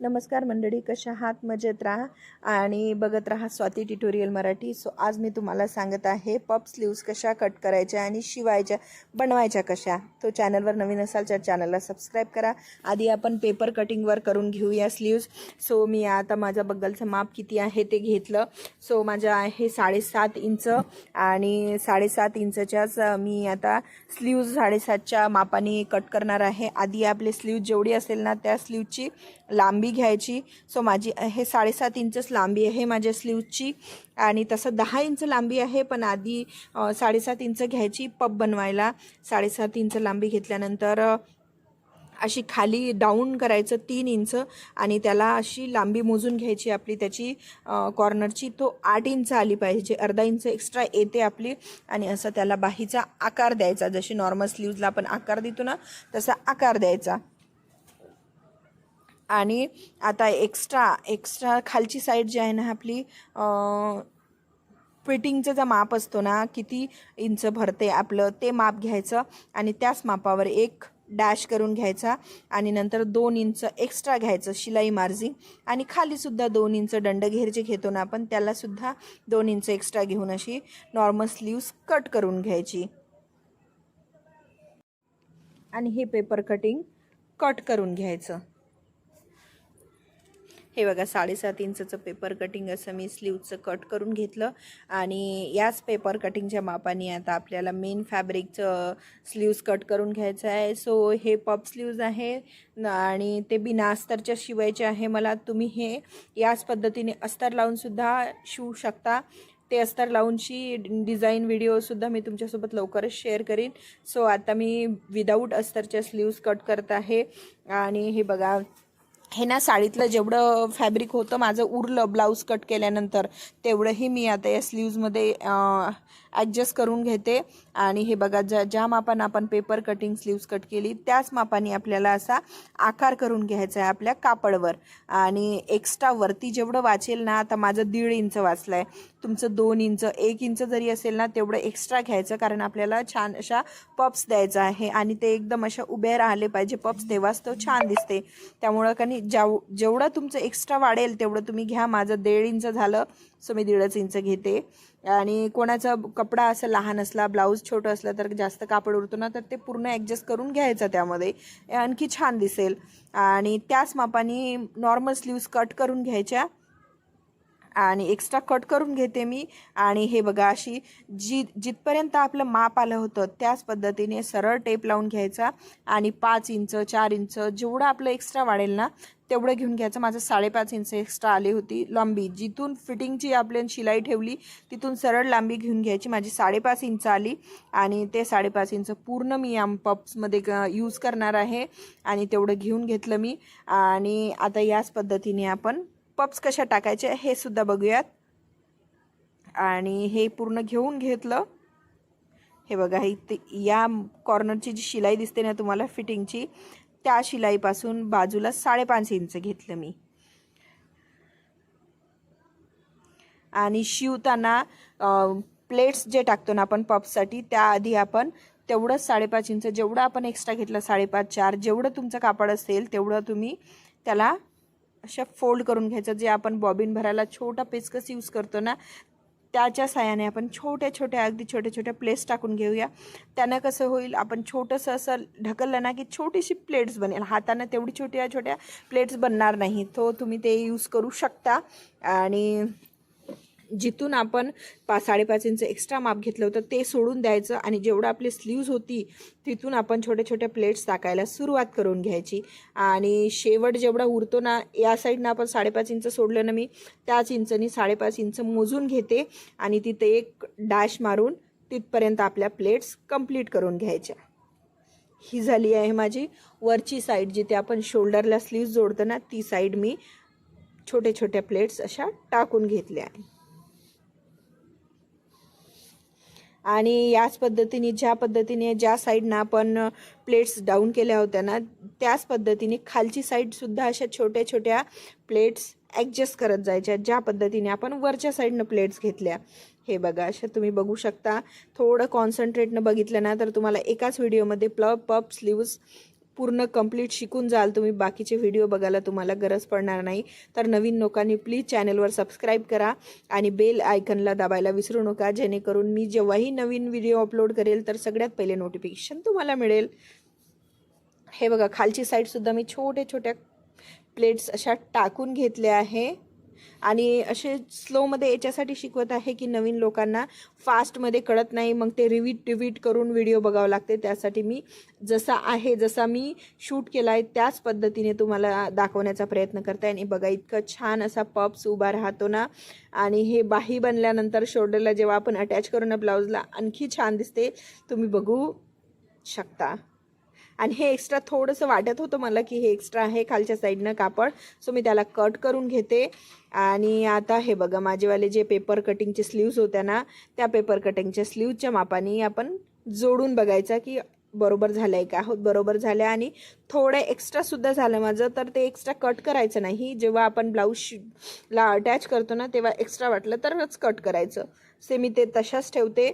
नमस्कार मंडळी कशा आहात? मजेत राहा. आणि बघत राहा स्वाती ट्युटोरियल मराठी. सो आज मी तुम्हाला सांगत आहे पप स्लीव्स कशा कट करायच्या आणि शिवायच्या बनवायच्या कशा. तो चॅनलवर नवीन असाल तर चॅनलला सबस्क्राईब करा. आधी आपण पेपर कटिंगवर करून घेऊया स्लीव्स सो मी आता माझ्या बगलचं माप किती आहे ते घेतलं. सो माझं आहे साडेसात इंच आणि साडेसात इंचच्याच मी आता स्लीव्ज साडेसातच्या मापाने कट करणार आहे. आधी आपले स्लीव जेवढी असेल ना त्या स्लीवची लांबी घ्यायची. सो माझी हे साडेसात इंचच लांबी आहे माझ्या स्लीवची आणि तसं दहा इंच लांबी आहे पण आधी साडेसात इंच घ्यायची पप बनवायला. साडेसात इंच लांबी घेतल्यानंतर अशी खाली डाऊन करायचं तीन इंच आणि त्याला अशी लांबी मोजून घ्यायची आपली त्याची कॉर्नरची तो आठ इंच आली पाहिजे अर्धा इंच एक्स्ट्रा येते आपली. आणि असं त्याला बाहीचा आकार द्यायचा जशी नॉर्मल स्लीव्जला आपण आकार देतो ना तसा आकार द्यायचा. आणि आता एक्स्ट्रा एक्स्ट्रा खालची साईड जी आहे ना आपली फिटिंगचं जो माप असतो ना किती इंच भरते आपलं ते माप घ्यायचं आणि त्याच मापावर एक डॅश करून घ्यायचा आणि नंतर दोन इंच एक्स्ट्रा घ्यायचं शिलाई मार्जिन. आणि खालीसुद्धा दोन इंच दंडघेर जे घेतो ना आपण त्यालासुद्धा दोन इंच एक्स्ट्रा घेऊन अशी नॉर्मल स्लीव्स कट करून घ्यायची. आणि हे पेपर कटिंग कट करून घ्यायचं. हे बघा साडेसात इंचचं पेपर कटिंग असं मी स्लीवचं कट करून घेतलं. आणि याच पेपर कटिंगच्या मापाने आता आपल्याला मेन फॅब्रिकचं स्लीव्स कट करून घ्यायचं आहे. सो हे पप स्लीव्ज आहे आणि ते बिना अस्तरच्या शिवायचे आहे. मला तुम्ही हे याच पद्धतीने अस्तर लावूनसुद्धा शिवू शकता. ते अस्तर लावूनची डिझाईन व्हिडिओसुद्धा मी तुमच्यासोबत लवकरच शेअर करीन. सो आता मी विदाऊट अस्तरच्या स्लीव्स कट करत आहे. आणि हे बघा हे ना साडीतलं जेवढं फॅब्रिक होतं माझं उरलं ब्लाऊज कट केल्यानंतर तेवढंही मी आता या स्लीव्जमध्ये ॲडजस्ट करून घेते. आणि हे बघा ज्या ज्या मापानं आपण पेपर कटिंग स्लीव्स कट केली त्याच मापाने आपल्याला असा आकार करून घ्यायचा आहे आपल्या कापडवर. आणि एक्स्ट्रा वरती जेवढं वाचेल ना आता माझं दीड इंच वाचलं आहे तुमचं दोन इंच एक इंच जरी असेल ना तेवढं एक्स्ट्रा घ्यायचं कारण आपल्याला छान अशा पप्स द्यायचा आहे. आणि ते एकदम अशा उभे राहिले पाहिजे पप्स तेव्हाच तो छान दिसते. त्यामुळं का नाही जेवढं तुमचं एक्स्ट्रा वाढेल तेवढं तुम्ही घ्या. माझं दीड इंच झालं सो मी दीडच इंच घेते. आणि कोणाचा कपडा असं लहान असला ब्लाऊज छोटं असलं तर जास्त कापड उरतो ना तर ते पूर्ण ॲडजस्ट करून घ्यायचं त्यामध्ये. आणखी छान दिसेल. आणि त्याच मापाने नॉर्मल स्लीव्स कट करून घ्यायच्या. आणि एक्स्ट्रा कट करून घेते मी. आणि हे बघा अशी जी जिथपर्यंत आपलं माप आलं होतं त्याच पद्धतीने सरळ टेप लावून घ्यायचा. आणि पाच इंच चार इंच जेवढं आपलं एक्स्ट्रा वाढेल ना तेवढं घेऊन घ्यायचं. माझं साडेपाच इंच एक्स्ट्रा आली होती लांबी. जिथून फिटिंगची आपल्या शिलाई ठेवली तिथून सरळ लांबी घेऊन घ्यायची. माझी साडेपाच इंच आली आणि ते साडेपाच इंच पूर्ण मी या पप्समध्ये यूज करणार आहे. आणि तेवढं घेऊन घेतलं मी. आणि आता याच पद्धतीने आपण पप्स कशा टाकायचे हे सुद्धा बघूयात. आणि हे पूर्ण घेऊन घेतलं. हे बघा इथे या कॉर्नरची जी शिलाई दिसते ना तुम्हाला फिटिंगची त्या शिलाईपासून बाजूला साडेपाच इंच घेतलं मी. आणि शिवताना प्लेट्स जे टाकतो ना आपण पप्ससाठी त्याआधी आपण तेवढंच साडेपाच इंच जेवढं आपण एक्स्ट्रा घेतलं साडेपाच चार जेवढं तुमचं कापड असेल तेवढं तुम्ही त्याला अशा फोल्ड करून घ्यायचं जे आपण बॉबिन भरायला छोटा पेचकस यूज करतो ना त्याच्या साहाय्याने आपण छोट्या छोट्या अगदी छोट्या छोट्या प्लेट्स टाकून घेऊया. त्यानं कसं होईल आपण छोटंसं असं ढकललं ना की छोटीशी प्लेट्स बनेल. हातानं तेवढी छोट्या छोट्या प्लेट्स बनणार नाही. तो तुम्ही ते यूज करू शकता. आणि जिथून आपण पा साडेपाच इंच एक्स्ट्रा माप घेतलं होतं ते सोडून द्यायचं आणि जेवढं आपली स्लीव्ज होती तिथून आपण छोट्या छोट्या प्लेट्स टाकायला सुरुवात करून घ्यायची. आणि शेवट जेवढा उरतो ना या साईडनं आपण साडेपाच इंच सोडलं ना मी त्याच इंचनी साडेपाच इंच मोजून घेते आणि तिथे एक डॅश मारून तिथपर्यंत आपल्या प्लेट्स कंप्लीट करून घ्यायच्या. ही झाली आहे माझी वरची साईड जिथे आपण शोल्डरला स्लीव्ज जोडतो ना ती साईड मी छोट्या छोट्या प्लेट्स अशा टाकून घेतल्या आहे आणि याच पद्धतीने ज्या पद्धतीने ज्या साईडनं आपण प्लेट्स डाऊन केल्या होत्या ना त्याच पद्धतीने खालची साईडसुद्धा अशा छोट्या छोट्या प्लेट्स ॲडजस्ट करत जायच्या ज्या पद्धतीने आपण वरच्या साईडनं प्लेट्स घेतल्या. हे बघा अशा तुम्ही बघू शकता. थोडं कॉन्सन्ट्रेटनं बघितलं ना तर तुम्हाला एकाच व्हिडिओमध्ये प्ल पप स्लीव्स पूर्ण कंप्लीट शिकून जाल तुम्ही. बाकीचे व्हिडिओ बघायला तुम्हाला गरज पडणार नाही. तर नवीन लोकांनी प्लीज चॅनलवर सबस्क्राईब करा आणि बेल आयकनला दाबायला विसरू नका. जेणेकरून मी जेव्हाही नवीन व्हिडिओ अपलोड करेल तर सगळ्यात पहिले नोटिफिकेशन तुम्हाला मिळेल. हे बघा खालची साईडसुद्धा मी छोट्या छोट्या प्लेट्स अशा टाकून घेतल्या आहे. आणि असे स्लोमध्ये याच्यासाठी शिकवत आहे की नवीन लोकांना फास्टमध्ये कळत नाही मग ते रिवीट रिवीट करून व्हिडिओ बघावं लागते. त्यासाठी मी जसा आहे जसा मी शूट केला आहे त्याच पद्धतीने तुम्हाला दाखवण्याचा प्रयत्न करते. आणि बघा इतकं छान असा पप्स उभा राहतो ना. आणि हे बाही बनल्यानंतर शोल्डरला जेव्हा आपण अटॅच करू ना ब्लाऊजला आणखी छान दिसते. तुम्ही बघू शकता. आणि हे एक्स्ट्रा थोडंसं वाटत होतं मला की हे एक्स्ट्रा आहे खालच्या साईडनं कापड. सो मी त्याला कट करून घेते. आणि आता हे बघा माझेवाले जे पेपर कटिंगचे स्लीव्ज होत्या ना त्या पेपर कटिंगच्या स्लीवच्या मापाने आपण जोडून बघायचा की बरोबर झालं आहे का? हो बरोबर झालं आणि थोडं एक्स्ट्रासुद्धा झालं माझं तर ते एक्स्ट्रा कट करायचं नाही. जेव्हा आपण ब्लाऊज ला अटॅच करतो ना तेव्हा एक्स्ट्रा वाटलं तरच कट करायचं. से मी ते तशाच ठेवते.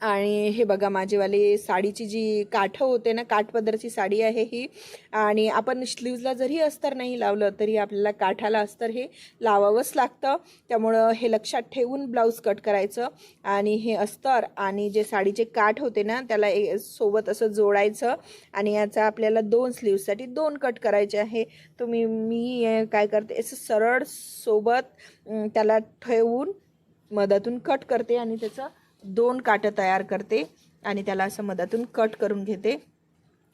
आणि हे बघा माझीवाली साडीची जी काठं होते ना काठपदरची साडी आहे ही. आणि आपण स्लीव्जला जरी अस्तर नाही लावलं तरी आपल्याला काठाला अस्तर हे लावावंच लागतं. त्यामुळं हे लक्षात ठेवून ब्लाऊज कट करायचं. आणि हे अस्तर आणि जे साडीचे काठ होते ना त्याला ए सोबत असं जोडायचं. आणि याचा आपल्याला दोन स्लीव्जसाठी दोन कट करायचे आहे. तुम्ही मी काय करते असं सरळ सोबत त्याला ठेवून मधातून कट करते आणि त्याचं दोन काटं तयार करते आणि त्याला असं मधातून कट करून घेते.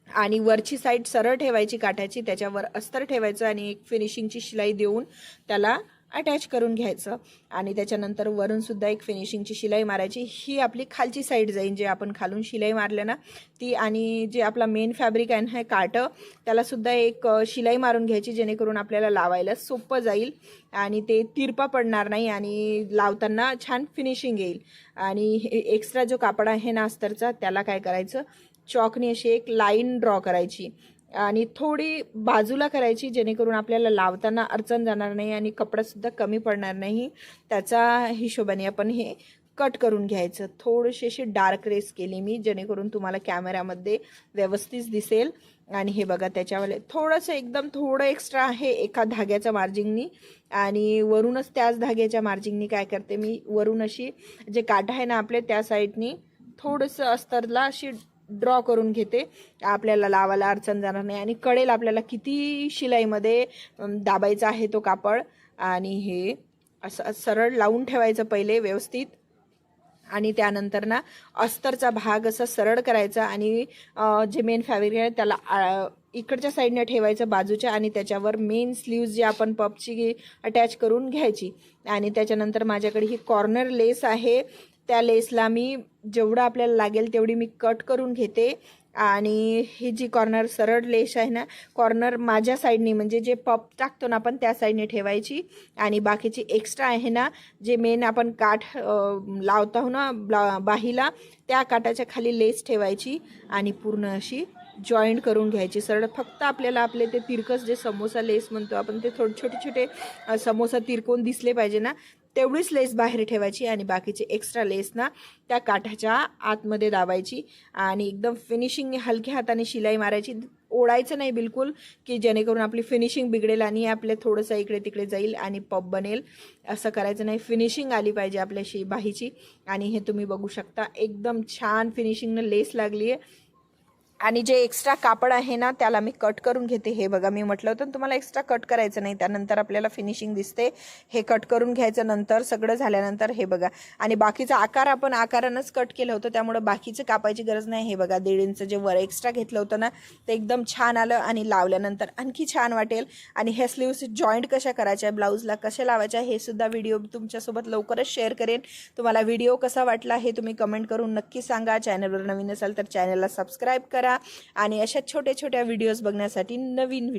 आणि वरची साईड सरळ ठेवायची काठाची त्याच्यावर अस्तर ठेवायचं आणि एक फिनिशिंगची शिलाई देऊन त्याला अटॅच करून घ्यायचं. आणि त्याच्यानंतर वरूनसुद्धा एक फिनिशिंगची शिलाई मारायची. ही आपली खालची साईड जाईल जे आपण खालून शिलाई मारलं ना ती आणि जे आपला मेन फॅब्रिक आहे ना हे काटं त्यालासुद्धा एक शिलाई मारून घ्यायची जेणेकरून आपल्याला लावायला सोपं जाईल. आणि ते तिरपा पडणार नाही आणि लावताना छान फिनिशिंग येईल. आणि हे एक्स्ट्रा जो कापड आहे ना अस्तरचा त्याला काय करायचं? चॉकने अशी एक लाईन ड्रॉ करायची. आणि थोडी बाजूला करायची जेणेकरून आपल्याला लावताना अडचण जाणार नाही आणि कपडासुद्धा कमी पडणार नाही. त्याचा हिशोबाने आपण हे कट करून घ्यायचं. थोडीशीशी डार्क रेस केली मी जेणेकरून तुम्हाला कॅमेऱ्यामध्ये व्यवस्थित दिसेल. आणि हे बघा त्याच्यावाले थोडंसं एकदम थोडं एक्स्ट्रा आहे एका धाग्याच्या मार्जिंगनी आणि वरूनच त्याच धाग्याच्या मार्जिंगनी काय करते मी वरून अशी जे काठ आहे ना आपले त्या साईडनी थोडंसं अस्तरला अशी ड्रॉ करून घेते. आपल्याला लावायला अडचण जाणार नाही. आणि कळेल आपल्याला किती शिलाईमध्ये दाबायचा आहे तो कापड. आणि हे असं सरळ लावून ठेवायचं पहिले व्यवस्थित. आणि त्यानंतर ना अस्तरचा भाग असा सरळ करायचा. आणि जे मेन फॅब्रिक आहे त्याला आ, इकडच्या साईडने ठेवायचं बाजूच्या आणि त्याच्यावर मेन स्लीव्ज जी आपण पपची अटॅच करून घ्यायची. आणि त्याच्यानंतर माझ्याकडे ही कॉर्नर लेस आहे. त्या लेसला मी जेवढं आपल्याला लागेल तेवढी मी कट करून घेते. आणि ही जी कॉर्नर सरळ लेस आहे ना कॉर्नर माझ्या साईडने म्हणजे जे पप टाकतो ना आपण त्या साईडने ठेवायची. आणि बाकीची एक्स्ट्रा आहे ना जे मेन आपण काठ लावत आहो ना ब्ला बाहीला त्या काठाच्या खाली लेस ठेवायची. आणि पूर्ण अशी जॉईंट करून घ्यायची. सरळ फक्त आपल्याला आपले ते तिरकस जे समोसा लेस म्हणतो आपण ते थोडे छोटे छोटे समोसा तिरकोन दिसले पाहिजे ना तेवढीच लेस बाहेर ठेवायची आणि बाकीचे एक्स्ट्रा लेस ना त्या काठाच्या आतमध्ये दाबायची. आणि एकदम फिनिशिंग हलक्या हाताने शिलाई मारायची. ओढायचं नाही बिलकुल की जेणेकरून आपली फिनिशिंग बिघडेल आणि आपले थोडंसं इकडे तिकडे जाईल आणि पप बनेल. असं करायचं नाही. फिनिशिंग आली पाहिजे आपल्याशी बाहीची. आणि हे तुम्ही बघू शकता. एकदम छान फिनिशिंगनं लेस लागली आहे आणि जे एक्स्ट्रा कापड आहे ना त्याला मी कट करून घेते. हे बघा मी म्हटलं होतं तुम्हाला एक्स्ट्रा कट करायचं नाही. त्यानंतर आपल्याला फिनिशिंग दिसते. हे कट करून घ्यायचं नंतर सगळं झाल्यानंतर हे बघा. आणि बाकीचा आकार आपण आकारानंच कट केलं होतं. त्यामुळं बाकीचं कापायची गरज नाही. हे बघा दीड इंच जे वर एक्स्ट्रा घेतलं होतं ना ते एकदम छान आलं आणि लावल्यानंतर आणखी छान वाटेल. आणि ह्या स्लीव्स जॉईंट कशा करायच्या ब्लाऊजला कशा लावायच्या हे सुद्धा व्हिडिओ तुमच्यासोबत लवकरच शेअर करेन. तुम्हाला व्हिडिओ कसा वाटला हे तुम्ही कमेंट करून नक्की सांगा. चॅनलवर नवीन असाल तर चॅनलला सबस्क्राईब करा आणि अशा छोट्या छोट्या व्हिडिओज बघण्यासाठी नवीन